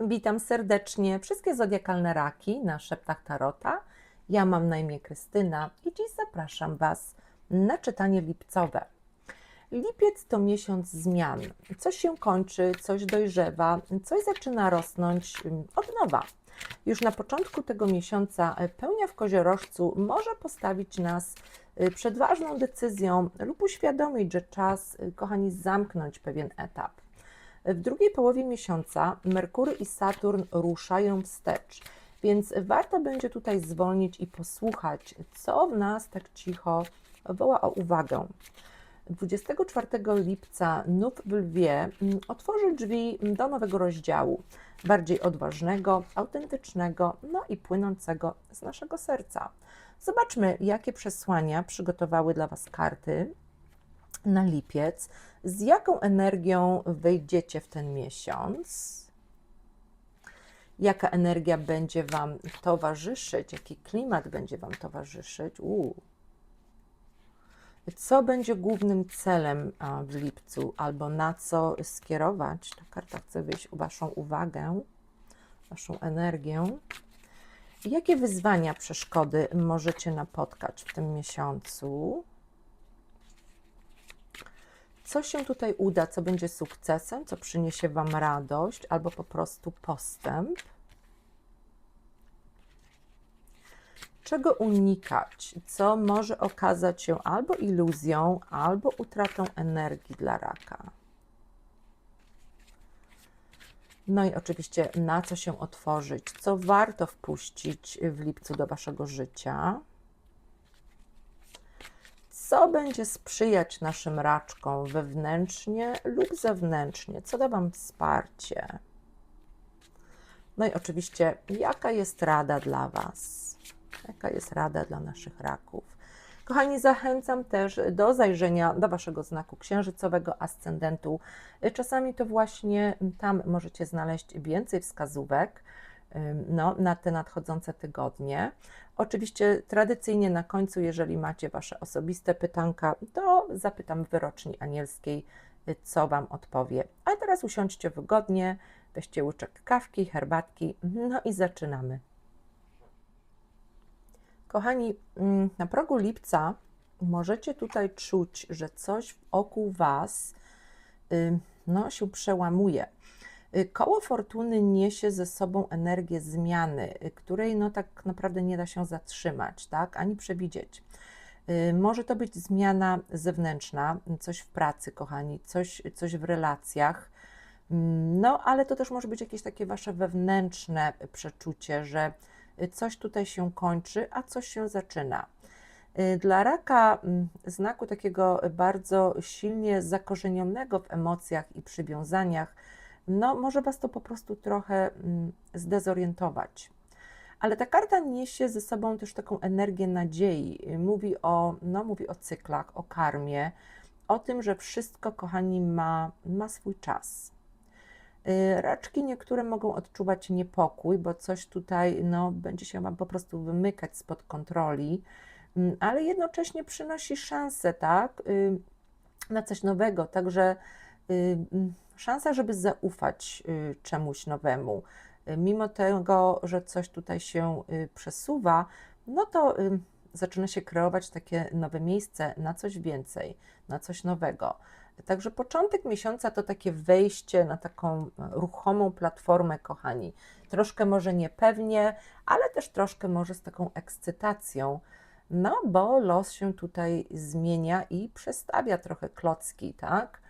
Witam serdecznie wszystkie zodiakalne raki na szeptach Tarota. Ja mam na imię Krystyna i dziś zapraszam Was na czytanie lipcowe. Lipiec to miesiąc zmian. Coś się kończy, coś dojrzewa, coś zaczyna rosnąć od nowa. Już na początku tego miesiąca e, pełnia w koziorożcu może postawić nas y, przed ważną decyzją lub uświadomić, że czas, y, kochani, zamknąć pewien etap. W drugiej połowie miesiąca Merkury i Saturn ruszają wstecz, więc warto będzie tutaj zwolnić i posłuchać, co w nas tak cicho woła o uwagę. 24 lipca Nów w Lwie mm, otworzy drzwi do nowego rozdziału, bardziej odważnego, autentycznego, no i płynącego z naszego serca. Zobaczmy, jakie przesłania przygotowały dla Was karty na lipiec, z jaką energią wejdziecie w ten miesiąc, jaka energia będzie Wam towarzyszyć, jaki klimat będzie Wam towarzyszyć. Uu. Co będzie głównym celem w lipcu, albo na co skierować? Ta karta chce wyjść Waszą uwagę, Waszą energię. Jakie wyzwania, przeszkody możecie napotkać w tym miesiącu? Co się tutaj uda, co będzie sukcesem, co przyniesie Wam radość albo po prostu postęp. Czego unikać, co może okazać się albo iluzją, albo utratą energii dla raka. No i oczywiście na co się otworzyć, co warto wpuścić w lipcu do Waszego życia co będzie sprzyjać naszym raczkom wewnętrznie lub zewnętrznie, co da Wam wsparcie. No i oczywiście, jaka jest rada dla Was? Jaka jest rada dla naszych raków? Kochani, zachęcam też do zajrzenia do Waszego znaku księżycowego ascendentu. Czasami to właśnie tam możecie znaleźć więcej wskazówek no, na te nadchodzące tygodnie. Oczywiście tradycyjnie na końcu, jeżeli macie Wasze osobiste pytanka, to zapytam wyroczni anielskiej, co Wam odpowie. A teraz usiądźcie wygodnie, weźcie łyczek kawki, herbatki, no i zaczynamy. Kochani, mm, na progu lipca możecie tutaj czuć, że coś wokół Was no, się przełamuje. Y, koło fortuny niesie ze sobą energię zmiany, y, której no tak naprawdę nie da się zatrzymać, tak, ani przewidzieć. Y, może to być zmiana zewnętrzna, coś w pracy, kochani, coś, coś w relacjach, mm, no ale to też może być jakieś takie wasze wewnętrzne przeczucie, że coś tutaj się kończy, a coś się zaczyna. Dla raka, mm, znaku takiego bardzo silnie zakorzenionego w emocjach i przywiązaniach, no może Was to po prostu trochę mm, zdezorientować. Ale ta karta niesie ze sobą też taką energię nadziei. Mówi o, no, mówi o cyklach, o karmie, o tym, że wszystko, kochani, ma, ma swój czas. Y, raczki niektóre mogą odczuwać niepokój, bo coś tutaj no, będzie się Wam po prostu wymykać spod kontroli, mm, ale jednocześnie przynosi szansę, tak, y, na coś nowego. Także y, mm, szansa, żeby zaufać y, czemuś nowemu. Y, mimo tego, że coś tutaj się y, przesuwa, no to zaczyna się kreować takie nowe miejsce na coś więcej, na coś nowego. Także początek miesiąca to takie wejście na taką ruchomą platformę, kochani. Troszkę może niepewnie, ale też troszkę może z taką ekscytacją. No, bo los się tutaj zmienia i przestawia trochę klocki, tak?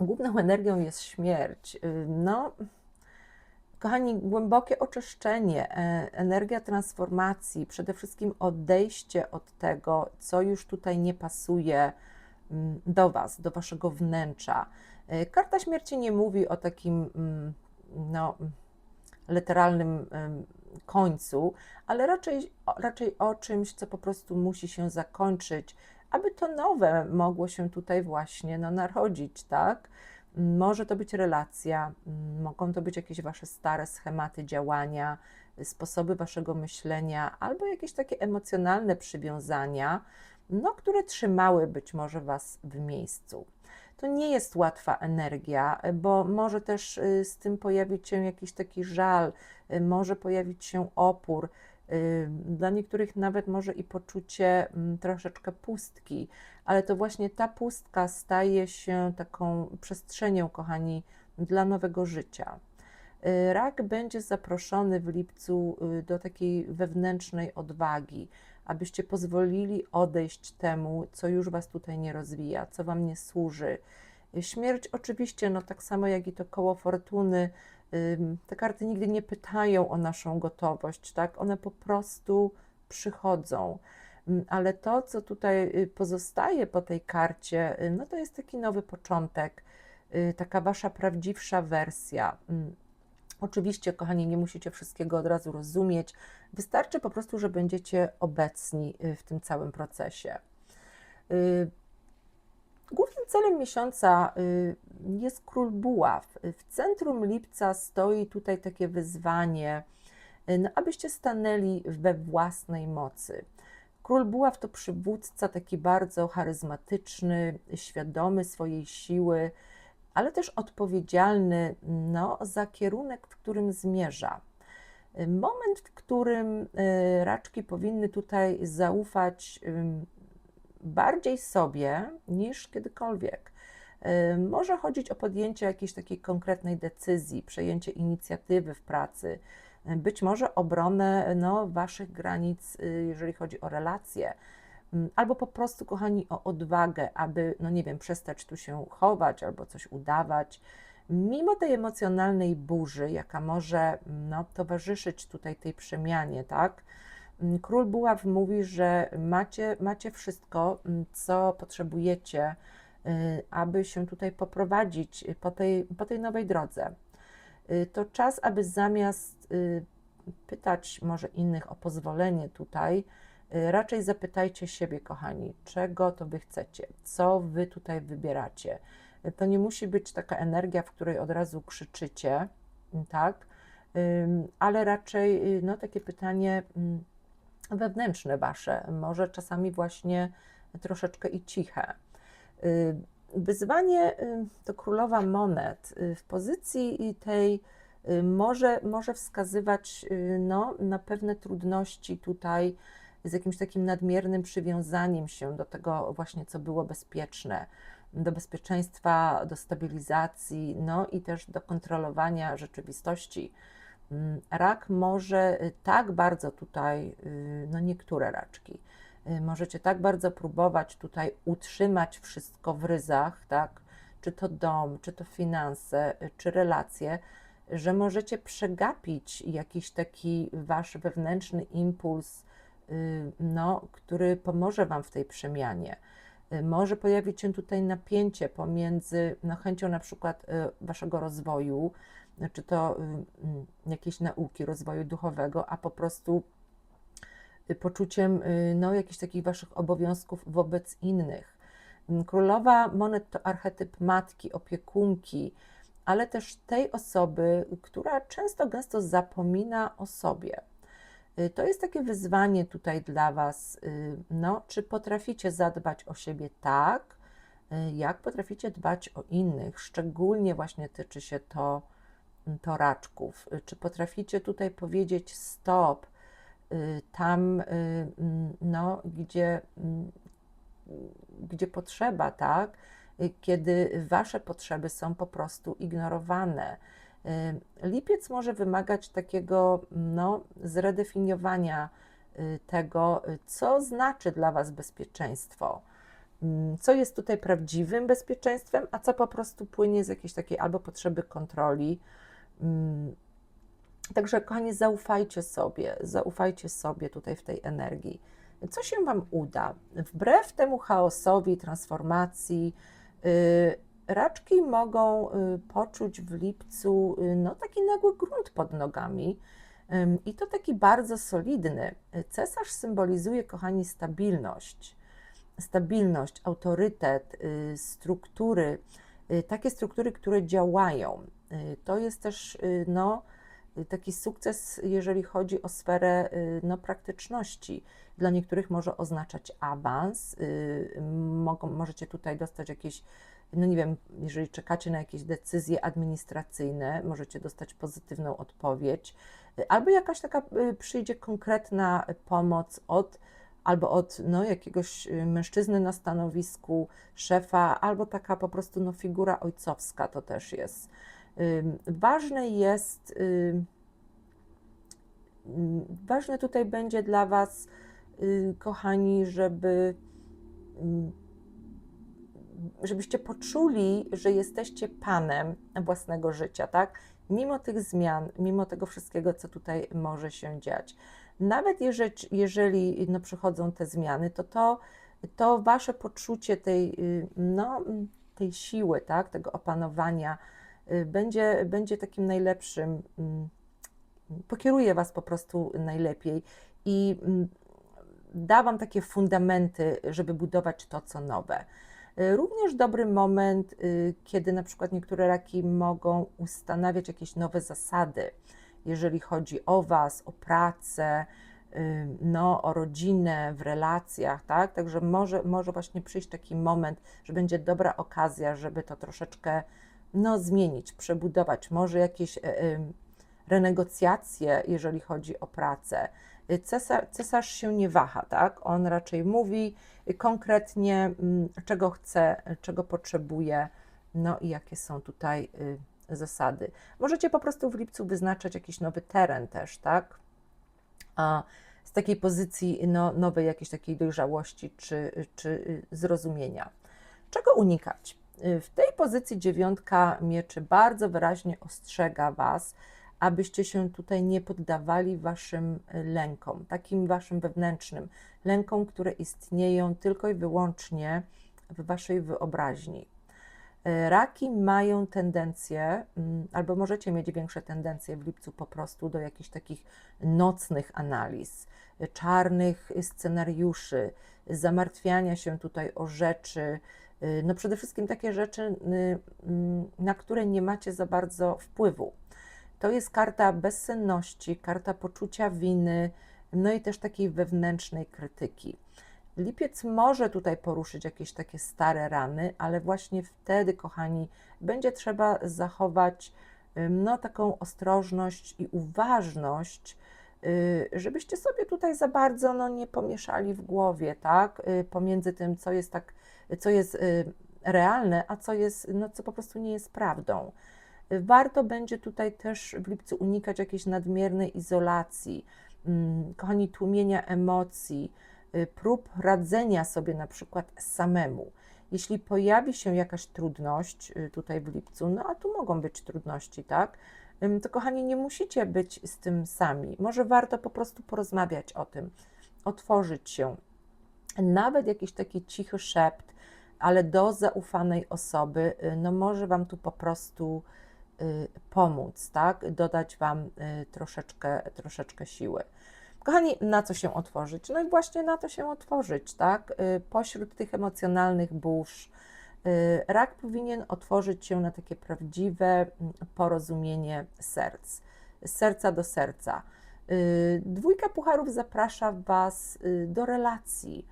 Główną energią jest śmierć. Y, no, kochani, głębokie oczyszczenie, e, energia transformacji, przede wszystkim odejście od tego, co już tutaj nie pasuje mm, do Was, do Waszego wnętrza. E, karta śmierci nie mówi o takim mm, no, literalnym końcu, ale raczej, raczej o czymś, co po prostu musi się zakończyć, aby to nowe mogło się tutaj właśnie no, narodzić, tak? Może to być relacja, mogą to być jakieś wasze stare schematy działania, sposoby waszego myślenia, albo jakieś takie emocjonalne przywiązania, no, które trzymały być może was w miejscu. to nie jest łatwa energia, bo może też y, z tym pojawić się jakiś taki żal, y, może pojawić się opór. Dla niektórych nawet może i poczucie mm, troszeczkę pustki, ale to właśnie ta pustka staje się taką przestrzenią, kochani, dla nowego życia. Y, Rak będzie zaproszony w lipcu y, do takiej wewnętrznej odwagi, abyście pozwolili odejść temu, co już Was tutaj nie rozwija, co Wam nie służy. Śmierć oczywiście, no tak samo jak i to koło fortuny, te karty nigdy nie pytają o naszą gotowość, tak? One po prostu przychodzą. Ale to, co tutaj y, pozostaje po tej karcie, y, no to jest taki nowy początek, y, taka Wasza prawdziwsza wersja. Oczywiście, kochani, nie musicie wszystkiego od razu rozumieć. Wystarczy po prostu, że będziecie obecni w tym całym procesie. Głównym celem miesiąca y, jest król buław. W centrum lipca stoi tutaj takie wyzwanie, y, no, abyście stanęli we własnej mocy. Król buław to przywódca taki bardzo charyzmatyczny, świadomy swojej siły, ale też odpowiedzialny no, za kierunek, w którym zmierza. Y, Moment, w którym raczki powinny tutaj zaufać bardziej sobie niż kiedykolwiek. Y, Może chodzić o podjęcie jakiejś takiej konkretnej decyzji, przejęcie inicjatywy w pracy, y, być może obronę no, waszych granic, jeżeli chodzi o relacje, Mm, albo po prostu, kochani, o odwagę, aby, no nie wiem, przestać tu się chować albo coś udawać. Mimo tej emocjonalnej burzy, jaka może no, towarzyszyć tutaj tej przemianie, tak? Mm, Król Buław mówi, że macie, macie wszystko, mm, co potrzebujecie, y, aby się tutaj poprowadzić po tej, po tej nowej drodze. Y, To czas, aby zamiast y, pytać może innych o pozwolenie tutaj, raczej zapytajcie siebie, kochani, czego to wy chcecie, co wy tutaj wybieracie. To nie musi być taka energia, w której od razu krzyczycie, mm, tak? Ale raczej no, takie pytanie wewnętrzne wasze, może czasami właśnie troszeczkę i ciche. Y, Wyzwanie y, to królowa monet. Y, W pozycji tej może, może wskazywać no, na pewne trudności tutaj z jakimś takim nadmiernym przywiązaniem się do tego właśnie, co było bezpieczne, do bezpieczeństwa, do stabilizacji, no i też do kontrolowania rzeczywistości. Mm, Rak może y, tak bardzo tutaj, y, no niektóre raczki, y, możecie tak bardzo próbować tutaj utrzymać wszystko w ryzach, tak? Czy to dom, czy to finanse, czy relacje, że możecie przegapić jakiś taki wasz wewnętrzny impuls, no, który pomoże wam w tej przemianie. Może pojawić się tutaj napięcie pomiędzy no, chęcią na przykład waszego rozwoju, czy to y, mm, jakiejś nauki, rozwoju duchowego, a po prostu y, poczuciem y, no, jakichś takich waszych obowiązków wobec innych. Mm, Królowa monet to archetyp matki, opiekunki, ale też tej osoby, która często gęsto zapomina o sobie. To jest takie wyzwanie tutaj dla Was. No, czy potraficie zadbać o siebie tak, jak potraficie dbać o innych? Szczególnie właśnie tyczy się to, mm, to raczków. Y, Czy potraficie tutaj powiedzieć stop y, tam, y, mm, no, gdzie, mm, gdzie potrzeba, tak? Kiedy Wasze potrzeby są po prostu ignorowane. Lipiec może wymagać takiego no, zredefiniowania tego, co znaczy dla Was bezpieczeństwo. Mm, Co jest tutaj prawdziwym bezpieczeństwem, a co po prostu płynie z jakiejś takiej albo potrzeby kontroli. Mm, Także, kochani, zaufajcie sobie, zaufajcie sobie tutaj w tej energii. Co się Wam uda? Wbrew temu chaosowi, transformacji, y, raczki mogą y, poczuć w lipcu y, no, taki nagły grunt pod nogami i to taki bardzo solidny. Cesarz symbolizuje, kochani, stabilność. Stabilność, autorytet, struktury, takie struktury, które działają. Y, To jest też y, no, y, taki sukces, jeżeli chodzi o sferę no, praktyczności. Dla niektórych może oznaczać awans, mogą, możecie tutaj dostać jakieś no nie wiem, jeżeli czekacie na jakieś decyzje administracyjne, możecie dostać pozytywną odpowiedź, albo jakaś taka przyjdzie konkretna pomoc od albo od no, jakiegoś mężczyzny na stanowisku, szefa, albo taka po prostu no, figura ojcowska to też jest. Ważne jest, ważne tutaj będzie dla Was, y, kochani, żeby żebyście poczuli, że jesteście panem własnego życia, tak? Mimo tych zmian, mimo tego wszystkiego, co tutaj może się dziać. Nawet jeżeli, jeżeli no, przychodzą te zmiany, to, to to wasze poczucie tej, y, no, tej siły, tak? tego opanowania będzie, będzie takim najlepszym, mm, pokieruje was po prostu najlepiej i mm, da wam takie fundamenty, żeby budować to, co nowe. Y, Również dobry moment, y, kiedy na przykład niektóre raki mogą ustanawiać jakieś nowe zasady, jeżeli chodzi o Was, o pracę, y, no, o rodzinę, w relacjach, tak? Także może, może właśnie przyjść taki moment, że będzie dobra okazja, żeby to troszeczkę no, zmienić, przebudować, może jakieś e, e, renegocjacje, jeżeli chodzi o pracę. Cesarz, się nie waha, tak? On raczej mówi konkretnie, mm, czego chce, czego potrzebuje, no i jakie są tutaj y, zasady. Możecie po prostu w lipcu wyznaczać jakiś nowy teren też, tak? A z takiej pozycji no, nowej jakiejś takiej dojrzałości czy, czy y, zrozumienia. Czego unikać? W tej pozycji dziewiątka mieczy bardzo wyraźnie ostrzega Was, abyście się tutaj nie poddawali Waszym lękom, takim Waszym wewnętrznym lękom, które istnieją tylko i wyłącznie w Waszej wyobraźni. Y, Raki mają tendencję, mm, albo możecie mieć większe tendencje w lipcu po prostu do jakichś takich nocnych analiz, y, czarnych scenariuszy, zamartwiania się tutaj o rzeczy, no przede wszystkim takie rzeczy, y, mm, na które nie macie za bardzo wpływu. To jest karta bezsenności, karta poczucia winy, no i też takiej wewnętrznej krytyki. Lipiec może tutaj poruszyć jakieś takie stare rany, ale właśnie wtedy, kochani, będzie trzeba zachować no, taką ostrożność i uważność, y, żebyście sobie tutaj za bardzo no, nie pomieszali w głowie, tak? Y, Pomiędzy tym, co jest tak, co jest y, realne, a co jest, no, co po prostu nie jest prawdą. Warto będzie tutaj też w lipcu unikać jakiejś nadmiernej izolacji, mm, kochani, tłumienia emocji, y, prób radzenia sobie na przykład samemu. Jeśli pojawi się jakaś trudność y, tutaj w lipcu, no a tu mogą być trudności, tak? To kochani, nie musicie być z tym sami. Może warto po prostu porozmawiać o tym, otworzyć się. Nawet jakiś taki cichy szept, ale do zaufanej osoby, y, no może Wam tu po prostu y, pomóc, tak? Dodać Wam y, troszeczkę, troszeczkę siły. Kochani, na co się otworzyć? No i właśnie na to się otworzyć, tak? Pośród tych emocjonalnych burz, rak powinien otworzyć się na takie prawdziwe mm, porozumienie serc, serca do serca. Dwójka pucharów zaprasza Was do relacji,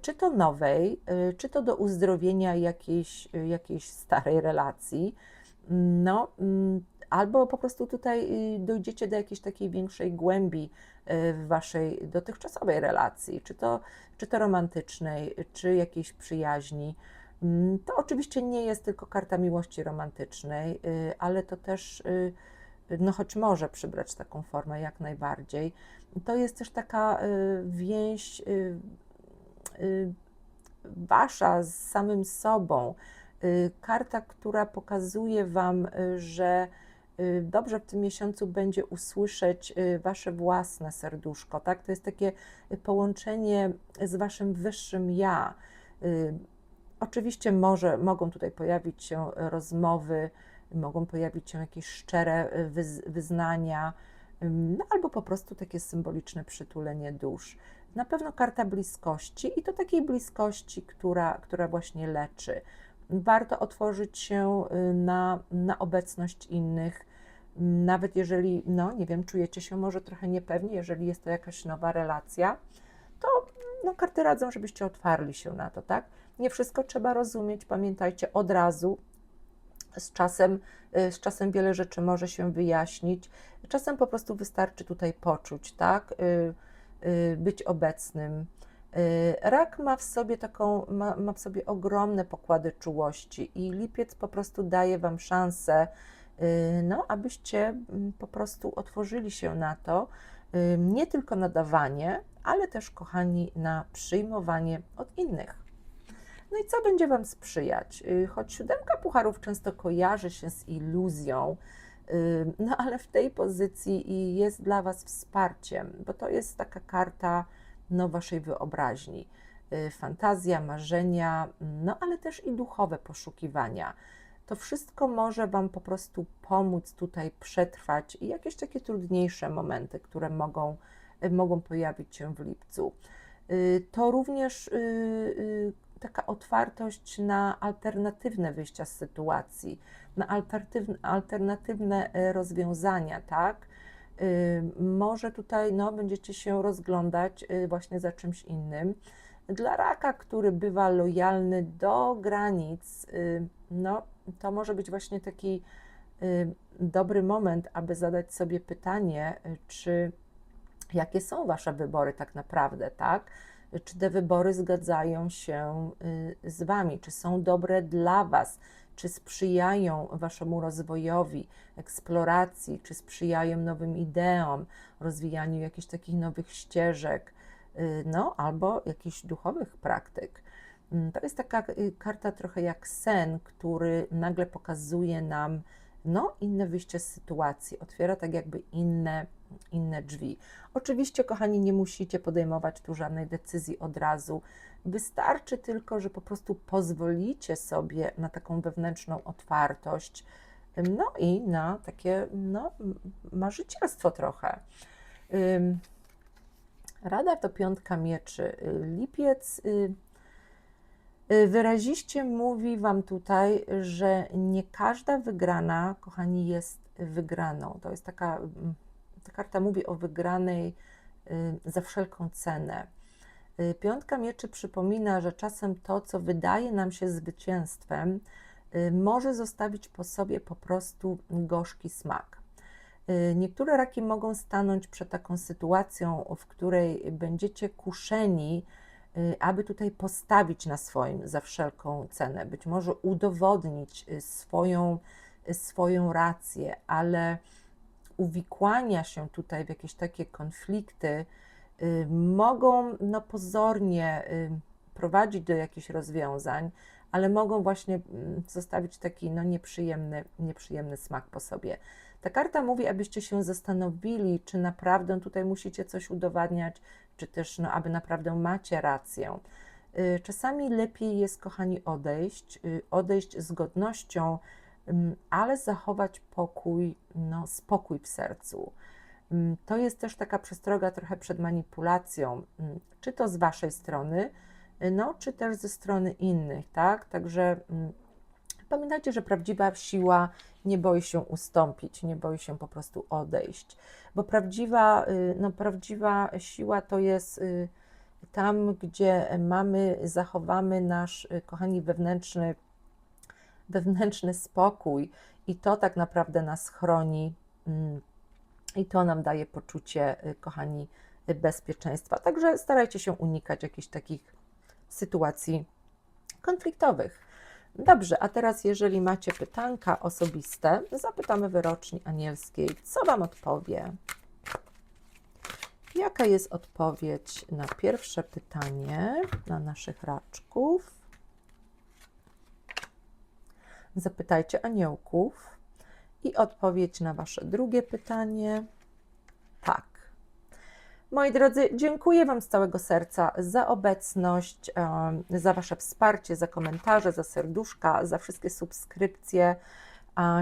czy to nowej, y, czy to do uzdrowienia jakiejś, y, jakiejś starej relacji. No, mm, albo po prostu tutaj y, dojdziecie do jakiejś takiej większej głębi w waszej dotychczasowej relacji, czy to, czy to romantycznej, czy jakiejś przyjaźni. Mm, To oczywiście nie jest tylko karta miłości romantycznej, y, ale to też, y, no choć może przybrać taką formę jak najbardziej, to jest też taka więź wasza z samym sobą. Y, Karta, która pokazuje Wam, y, że y, dobrze w tym miesiącu będzie usłyszeć y, Wasze własne serduszko, tak? To jest takie y, połączenie z Waszym wyższym ja. Y, Oczywiście może, mogą tutaj pojawić się rozmowy, mogą pojawić się jakieś szczere y, wyz, wyznania, no albo po prostu takie symboliczne przytulenie dusz. Na pewno karta bliskości i to takiej bliskości, która, która właśnie leczy. Warto otworzyć się y, na, na obecność innych, nawet jeżeli, no nie wiem, czujecie się może trochę niepewnie, jeżeli jest to jakaś nowa relacja, to no, karty radzą, żebyście otwarli się na to, tak? Nie wszystko trzeba rozumieć, pamiętajcie od razu. Z czasem, y, z czasem wiele rzeczy może się wyjaśnić. Czasem po prostu wystarczy tutaj poczuć, tak? Y, Być obecnym. Y, Rak ma w sobie taką, ma, ma w sobie ogromne pokłady czułości i lipiec po prostu daje Wam szansę, y, no, abyście mm, po prostu otworzyli się na to, nie tylko na dawanie, ale też, kochani, na przyjmowanie od innych. No i co będzie Wam sprzyjać? Choć siódemka pucharów często kojarzy się z iluzją, no ale w tej pozycji i jest dla Was wsparciem, bo to jest taka karta no, Waszej wyobraźni. Y, Fantazja, marzenia, no ale też i duchowe poszukiwania. To wszystko może Wam po prostu pomóc tutaj przetrwać i jakieś takie trudniejsze momenty, które mogą, y, mogą pojawić się w lipcu. Y, To również taka otwartość na alternatywne wyjścia z sytuacji, na alternatywne, e, rozwiązania, tak? Y, Może tutaj no, będziecie się rozglądać y, właśnie za czymś innym. Dla raka, który bywa lojalny do granic, y, no, to może być właśnie taki dobry moment, aby zadać sobie pytanie, czy jakie są Wasze wybory tak naprawdę, tak? Czy te wybory zgadzają się z Wami, czy są dobre dla Was, czy sprzyjają Waszemu rozwojowi, eksploracji, czy sprzyjają nowym ideom, rozwijaniu jakichś takich nowych ścieżek, y, no albo jakichś duchowych praktyk. Mm, To jest taka y, karta trochę jak sen, który nagle pokazuje nam no, inne wyjście z sytuacji, otwiera tak jakby inne, inne drzwi. Oczywiście, kochani, nie musicie podejmować tu żadnej decyzji od razu. Wystarczy tylko, że po prostu pozwolicie sobie na taką wewnętrzną otwartość, no i na takie no, marzycielstwo trochę. Rada to piątka mieczy. Lipiec y, y, wyraziście mówi Wam tutaj, że nie każda wygrana, kochani, jest wygraną. To jest taka, mm, ta karta mówi o wygranej y, za wszelką cenę. Y, Piątka mieczy przypomina, że czasem to, co wydaje nam się zwycięstwem, y, może zostawić po sobie po prostu gorzki smak. Y, Niektóre raki mogą stanąć przed taką sytuacją, w której będziecie kuszeni, aby tutaj postawić na swoim za wszelką cenę, być może udowodnić swoją, swoją rację, ale uwikłania się tutaj w jakieś takie konflikty mogą no, pozornie y, prowadzić do jakichś rozwiązań, ale mogą właśnie mm, zostawić taki no, nieprzyjemny, nieprzyjemny smak po sobie. Ta karta mówi, abyście się zastanowili, czy naprawdę tutaj musicie coś udowadniać, czy też, no, aby naprawdę macie rację. Y, Czasami lepiej jest, kochani, odejść, y, odejść z godnością, ym, ale zachować pokój, no, spokój w sercu. Ym, To jest też taka przestroga trochę przed manipulacją, ym, czy to z Waszej strony, y, no, czy też ze strony innych, tak? Także ym, pamiętajcie, że prawdziwa siła nie boi się ustąpić, nie boi się po prostu odejść, bo prawdziwa, y, no, prawdziwa siła to jest y, tam, gdzie mamy, zachowamy nasz, kochani, wewnętrzny, wewnętrzny spokój i to tak naprawdę nas chroni mm, i to nam daje poczucie, y, kochani, y, bezpieczeństwa. Także starajcie się unikać jakichś takich sytuacji konfliktowych. Dobrze, a teraz jeżeli macie pytanka osobiste, zapytamy wyroczni anielskiej, co Wam odpowie? Jaka jest odpowiedź na pierwsze pytanie dla naszych raczków? Zapytajcie aniołków i odpowiedź na Wasze drugie pytanie. Tak. Moi drodzy, dziękuję Wam z całego serca za obecność, za Wasze wsparcie, za komentarze, za serduszka, za wszystkie subskrypcje.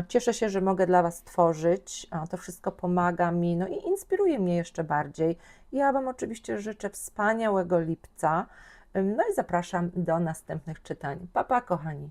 Cieszę się, że mogę dla Was tworzyć. To wszystko pomaga mi, no i inspiruje mnie jeszcze bardziej. Ja Wam oczywiście życzę wspaniałego lipca. No i zapraszam do następnych czytań. Pa, pa, kochani.